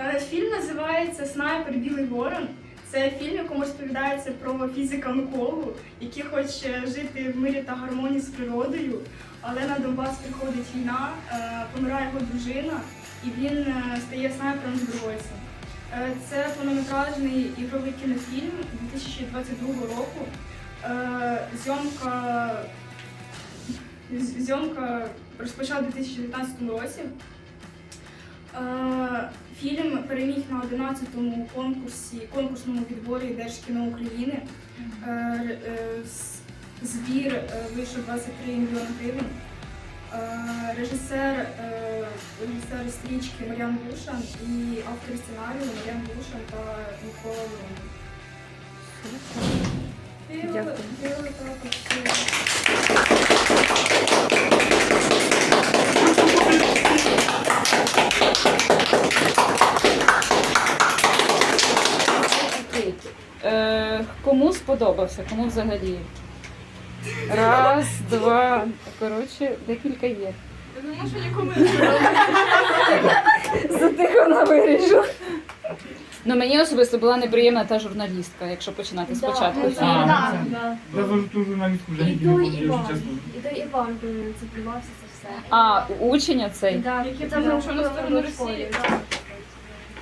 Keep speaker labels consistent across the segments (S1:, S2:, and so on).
S1: Е, Фільм називається Снайпер Білий Ворон. Це фільм, якому розповідається про фізика Миколу, який хоче жити в мирі та гармонії з природою. Але на Донбас приходить війна, е, помирає його дружина, і він е, стає снайпером. Е, Це повнометражний ігровий кінофільм 2022 року. Зйомка, зйомка розпочала у 2019 році. Фільм переміг на 11-му конкурсі, конкурсному відборі Держкіно України. Е, е, Збір е, вийшов 23 мільйони гривень. Режисер, режисер стрічки Мар'ян Бушан і автор сценарію Мар'ян Бушан та Микола. І
S2: Дякую. Е, кому сподобався? Кому взагалі? Раз, два. Коротше, декілька є.
S1: Я думаю, що нікому не.
S2: Затихо вирішила. Ну мені особисто була неприємна та журналістка, якщо починати спочатку.
S3: Да, да,
S4: А,
S3: да.
S4: Я за ту журналістку вже
S3: І
S4: не
S3: то
S4: люблю,
S3: Іван,
S4: чесно.
S3: і то Іван, коли цеплювався це все.
S2: А, учення цей.
S3: Да,
S1: Який
S3: це
S1: був, на сторону Росії.
S3: да.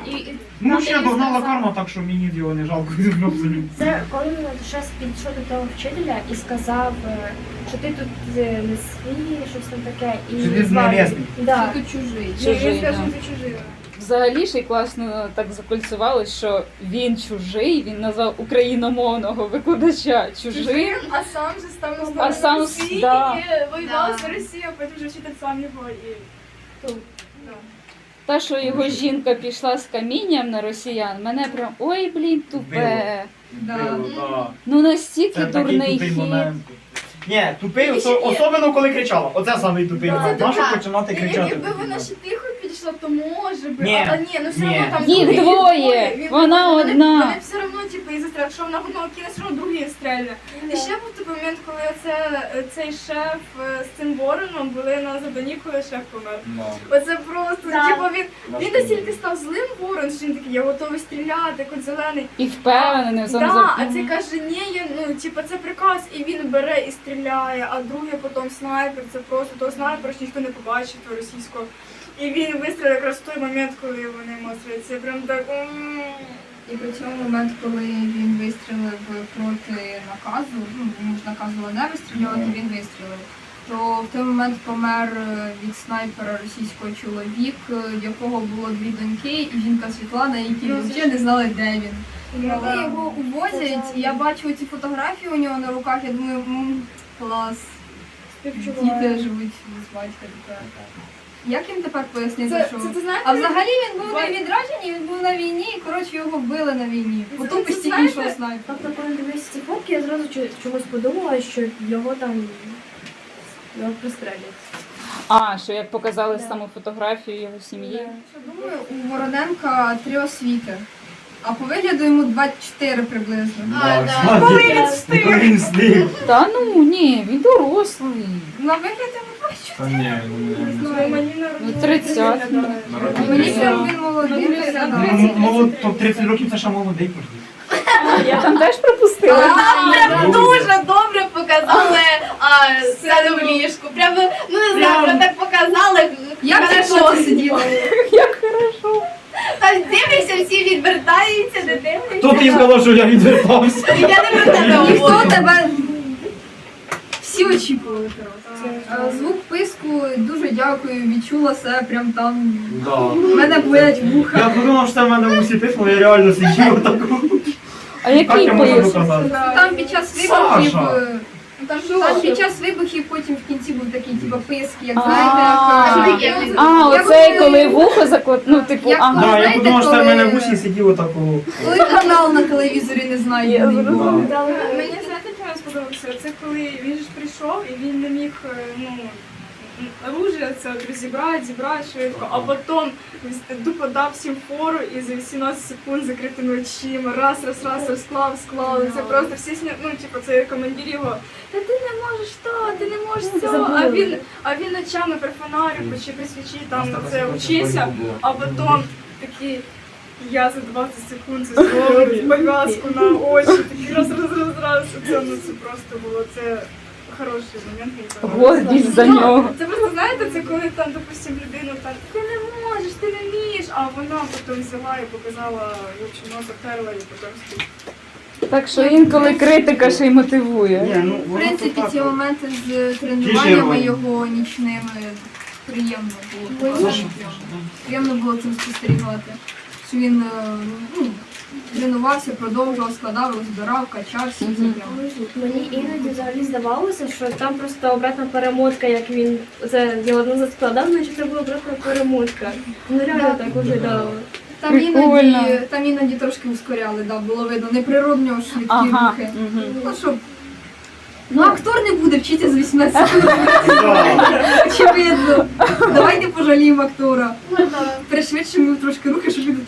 S3: І, і
S4: Ну, ще догнала
S3: сказав-
S4: карма, так що мені його не жалко абсолютно.
S3: Це коли він ще підійшов до того вчителя і сказав, е, що ти тут е, не свій, щось там таке. І
S4: Що ти
S3: звав-
S4: знелесний.
S3: Да.
S1: Ти чужий.
S2: Чужий,
S1: він
S2: да.
S1: ти чужий.
S2: Взагалі ще й класно так закольцювалось, що він чужий, він назвав україномовного викладача чужим.
S1: А сам же став на сторону
S2: сам,
S1: Росії
S2: да.
S1: і воював
S3: Да.
S1: з Росією, а потім вже вчитель сам його і... Ну.
S2: Та, що його жінка пішла з камінням на росіян, мене прям ой, блін, тупе.
S4: Да.
S2: Ну настільки
S4: Це такий
S2: дурний
S4: тупий
S2: хід.
S4: момент. Ні, тупий, осо- особливо коли кричала. Оце самий тупий
S1: Да,
S4: момент. Нащо починати кричати?
S1: Якби вона ще тихо підійшла, то може би.
S4: Ні.
S1: А, а ні, ну все
S4: Ні.
S1: одно там
S2: Їх
S1: другий
S2: двоє,
S1: Він-
S2: вона
S1: вони-
S2: одна.
S1: Вони все одно, типу, і застріляли. Якщо вона одного кине, все одно другий стрельне. І ще був той момент, коли оце, цей шеф е, з цим вороном були на заданні, коли шеф помер. Оце просто,
S3: Да.
S1: типу, він, він настільки став злим ворон, що він такий, я готовий стріляти, як от зелений.
S2: І впевнений в
S1: Да, а цей каже, ні, я, ну, типу, це приказ, і він бере і стріляє, а другий потім снайпер, це просто того снайпера, що ніхто не побачив, того російського. І він вистрілив якраз в той момент, коли вони мострять. Прям так.
S5: І при цьому момент, коли він вистрілив проти наказу, ну йому ж наказували не вистрілювати, він вистрілив. То в той момент помер е, від снайпера російського чоловік, е, в якого було дві доньки, і жінка Світлана, які
S1: Ну,
S5: взагалі не знали, де він.
S1: Ну,
S5: Коли
S1: да.
S5: його увозять, і я бачу ці фотографії у нього на руках, я думаю, «М, клас, діти живуть без батька тепер. Як їм тепер пояснити,
S1: Це,
S5: що
S1: це, ти знаєте,
S5: а взагалі він був не відраджений, він був на війні, і коротше його вбили на війні. По тупості
S1: знаєте-
S5: іншого снайпера.
S3: Тобто, коли дивлюся ці фотки, я зразу чомусь подумала, що його там його пристрелять.
S2: А, що як показали
S3: Да.
S2: саму фотографію його сім'ї.
S5: Думаю, у Вороненка три освіти. А по вигляду йому 24 приблизно.
S1: А, да.
S4: Коли він встиг? Він?
S2: Та ну ні, він дорослий.
S5: На вигляд йому 24.
S4: Та ні,
S1: Ну, мені
S2: Ну, 30.
S5: Прям він молодий виглядає.
S4: Ну, молод, то 30 років це ще молодий.
S2: Я там теж пропустила.
S1: Прям дуже добре показали а, сцену в ліжку. Прям, ну не знаю, прям так показали.
S5: Як ти
S1: Хорошо.
S5: що сиділа?
S2: Як хорошо.
S1: Та дивишся, всі відвертаються, не дивляться.
S4: Хто ти їм сказав, що я відвертався?
S1: Я не про тебе
S5: Ніхто тебе. Всі очікували коротше. Звук писку дуже дякую, відчула себе прям там.
S4: Да.
S5: У мене болять вуха.
S4: Я подумав, що це в мене усі письмо, я реально сидів отаку.
S2: А
S4: Як
S2: який
S4: можу
S2: пис?
S4: доказати?
S5: Там під час вибухів.
S4: Саша!
S5: е,
S1: Там
S5: під час вибухів потім в кінці був такий типу писк, як знаєте. Як- е,
S2: А,
S5: як
S2: оцей,
S5: коли-
S2: коли вухо заклад... Ну, типу,
S5: Як
S2: ага.
S4: Да, я
S5: знаєте,
S4: подумав, що це в мене в усі сидів отаку.
S5: Коли канал на телевізорі не знаю.
S2: Я зрозуміла.
S1: Мені знаєте, що? Це коли він ж прийшов і він не міг е, ну, оружие це розібрати, зібрати швидко, а потім дав всім фору і за 18 секунд закритими очима, раз, раз, раз, розклав, склав. Це просто всі сня... ну, типу, це командир його. Та ти не можеш то, ти не можеш цього. А він, а він ночами при фонаріку чи при свічі там на це учився, а потім такий. Я за 20 секунд зробив пов'язку на очі, такий раз, раз, раз, раз. Це, ну, це просто було, це хороший момент. подобається.
S2: Гордість за нього.
S1: Це просто знаєте, це коли там, допустим, людину так ти не можеш, ти не вмієш, а вона потім взяла і показала, общем, носа терла і потім стоїть.
S2: Так що інколи критика ще й мотивує.
S4: Ні, ну,
S5: В
S4: воно
S5: принципі,
S4: так,
S5: ці моменти з тренуваннями його нічними приємно було. Приємно було цим спостерігати. Що він е, ну, тренувався, продовжував, складав, розбирав, качався.
S2: Мгм.
S3: Мені іноді взагалі здавалося, що там просто обратна перемотка, як він це його назад складав, значить це була обратна перемотка. Ну реально
S5: Да.
S3: так виглядало.
S5: Там
S2: Прикольно.
S5: іноді, там іноді трошки ускоряли, да, було видно, неприродньо швидкі
S2: Ага.
S5: рухи.
S2: Мгм.
S5: Ну щоб. Ну, актор не буде вчитися з 18 секунд. Очевидно. Давайте пожаліємо актора. Пришвидшимо йому трошки рухи, щоб він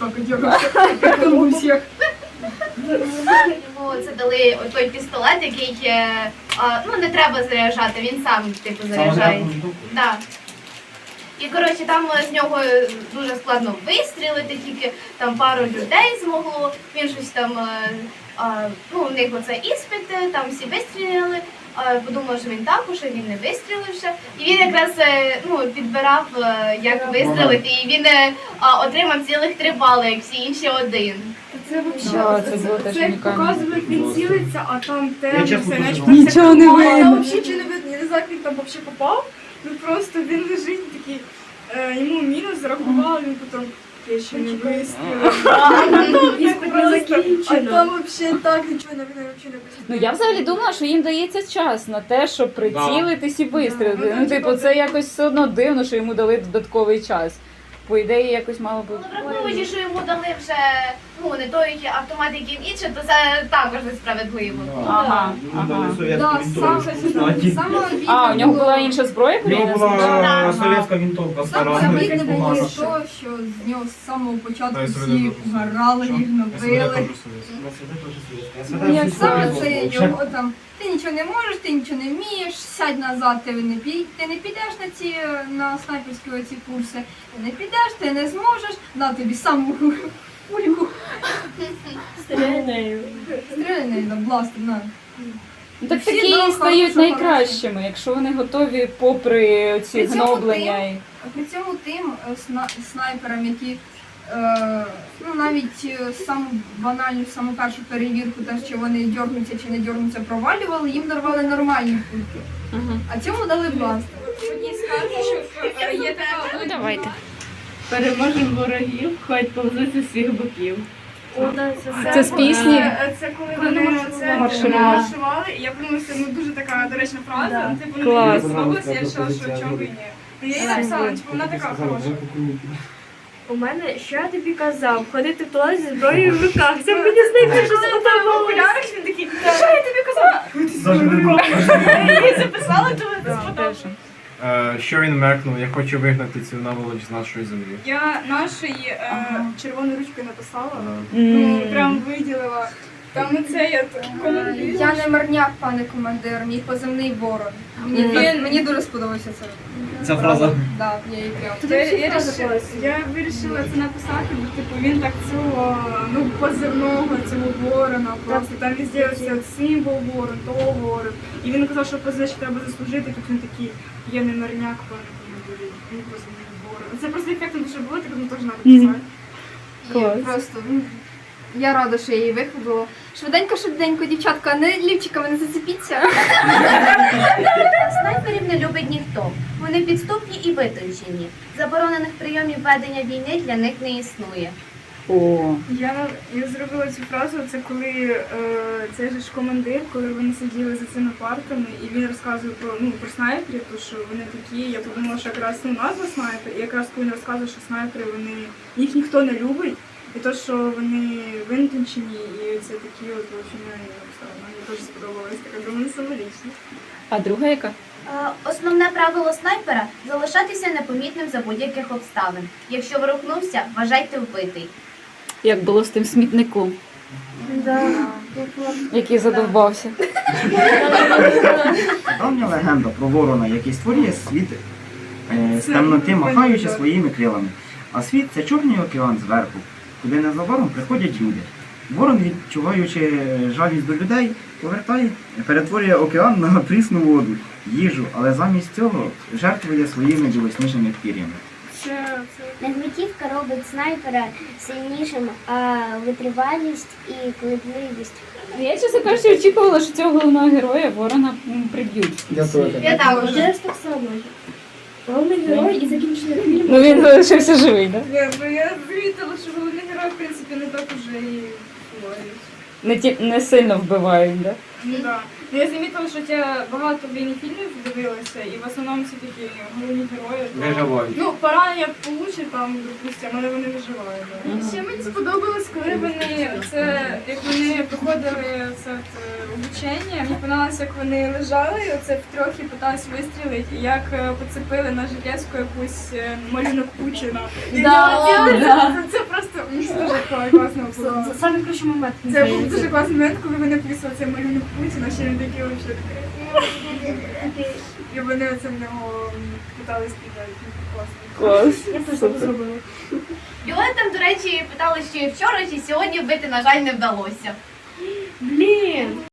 S5: так конвульсіях.
S6: Йому це дали той пістолет, який е, а, ну не треба заряджати, він сам типу заряджає. Да. І коротше, там е, з нього е, дуже складно вистрілити, тільки там пару людей змогло. Він щось там, ну у них оце іспити, там всі вистріляли. а, Подумав, що він також, а він не вистрілив ще. І він якраз е, ну, підбирав, е, як вистрілити, і він е, отримав цілих три бали, як всі інші один.
S1: Це взагалі,
S2: це
S1: це як показує, він цілиться, а там темно, все, наче
S2: Нічого не видно.
S1: Там взагалі нічого не видно, я не знаю, як він там взагалі попав. Ну просто він лежить такий, йому мінус зарахували, він потім я ще не вистрілив. А там взагалі так нічого не видно,
S2: Ну я взагалі думала, що їм дається час на те, щоб прицілитись і вистрілити. Ну, типу, це якось все одно дивно, що йому дали додатковий час. По ідеї, якось мало би.
S6: Ну, враховуючи, що йому дали вже ну не той автомат, який інший, то це також несправедливо.
S2: Ага,
S4: дали совєтську
S5: Да,
S4: вінтовку.
S5: саме
S4: Кстати.
S5: саме
S2: А, у нього була інша зброя
S4: У нього була совєтська вінтовка стара.
S5: Саме обідне було
S4: погана.
S5: то, що з нього з самого початку всі гарали, їх набили. Як саме це його там, ти нічого не можеш, ти нічого не вмієш, сядь назад, ти не пі- ти не підеш на ці на снайперські оці курси, ти не підеш, ти не зможеш, на тобі саму кульку,
S3: Стріляй нею.
S5: стріляй на бластер, на.
S2: Ну, так
S5: Всі
S2: такі
S5: нам
S2: стають
S5: хорошо,
S2: найкращими, якщо вони готові попри ці
S5: При цьому
S2: гноблення. і-
S5: При цьому тим е, сна- снайперам, які е, ну навіть е, саму банальну, саму першу перевірку, те, чи вони дьорнуться чи не дьорнуться, провалювали, їм дарували нормальні кульки. А цьому дали бластер.
S1: Мені скажуть, що е, є така
S2: Ну давайте.
S7: Переможемо ворогів, хай повзуть з усіх боків.
S3: О, да, це,
S2: Це з пісні?
S1: Е, Це коли вони це
S2: марширували,
S1: і я подумала, що ну дуже така доречна фраза. Типу,
S2: Клас.
S1: не сподобалося, я вирішила, що чого і ні. Ну, Я її написала, типу, вона така хороша.
S3: У мене, що я тобі казав, ходити в туалет зі зброєю в руках. Це мені здається, що
S1: там він такий, що я тобі
S4: не
S1: Я її записала, то це.
S8: Е, Що він мекнув? Я хочу вигнати цю наволоч з нашої землі.
S1: Я нашої е, червоною ручкою написала,
S8: Е,
S1: ну, прям виділила. Там ну, це я так коментую.
S5: Я не марняк, пане командир, мій позивний ворон. Мені, він, мені дуже сподобався це.
S4: Ця фраза.
S5: Да, я її прям.
S1: Я, я, рішила, я вирішила це написати, бо типу він так цього ну позивного цього ворона просто там везде ось от символ ворон, того ворон. І він казав, що позначку треба заслужити, тут він такий, я не марняк, пане командирі, він просто не ворон. Це просто ефектно дуже було, так ну теж треба писати.
S2: Клас.
S5: Просто м, я рада, що я її виходила. Швиденько, швиденько, дівчатка, не лівчиками не зацепіться.
S6: Снайперів не любить ніхто. Вони підступні і витончені. Заборонених прийомів ведення війни для них не існує.
S2: О,
S1: Я, я зробила цю фразу, це коли е, цей же ж командир, коли вони сиділи за цими партами, і він розказує про ну про снайперів, то що вони такі. Я подумала, що якраз ну назва снайпер, і якраз коли він розказує, що снайпери вони їх ніхто не любить, і то, що вони витончені, і це такі от в общем, я її написала. Мені дуже сподобалось, така думаю, символічно.
S2: а друга яка?
S6: Е, Основне правило снайпера залишатися непомітним за будь-яких обставин. Якщо ворухнувся, вважайте вбитий.
S2: Як було з тим смітником,
S3: Да.
S2: який задовбався.
S9: Давня легенда про ворона, який створює світ е, з темноти, махаючи своїми крилами. А світ це чорний океан зверху. куди незабаром приходять люди. Ворон, відчуваючи жалість до людей, повертає, перетворює океан на прісну воду, їжу, але замість цього жертвує своїми білосніжними пір'ями.
S10: Негвинтівка робить снайпера сильнішим, а витривалість і колебливість.
S2: Я, чесно кажучи, очікувала, що цього головного героя ворона м, приб'ють.
S4: Я теж.
S6: Я також.
S3: Зараз так само. Головний герой і закінчили фільм.
S2: Ну він залишився живий, так?
S1: я, ну, я замітила, що головний герой, в принципі, не так уже і говорить.
S2: Не, ті, не сильно вбивають, так?
S1: Ну, да. Ну, я замітила, що я багато блін, фільмів дивилася, і в основному всі такі головні герої. то-
S4: Виживають.
S1: Ну, поранення получить там, допустимо, але вони виживають. Да. Ще мені сподобалось, коли вони це, як вони проходили це от, е, обучення, мені подобалося, як вони лежали, і оце втрьох і питались вистрілити, і як е, поцепили на Житецьку якусь е, малюнок Путіна. І
S3: Да, да.
S1: це, це просто дуже класно було.
S3: Це ключовий момент.
S1: Це був дуже класний момент, коли вони написали цей малюнок Путіна, ще він такий вообще такий. І вони це в нього м, питались підати. Класно.
S2: Клас.
S3: Я теж так зробила.
S6: Його там, до речі, питали, і вчора, чи сьогодні вбити, на жаль, не вдалося.
S3: Блін!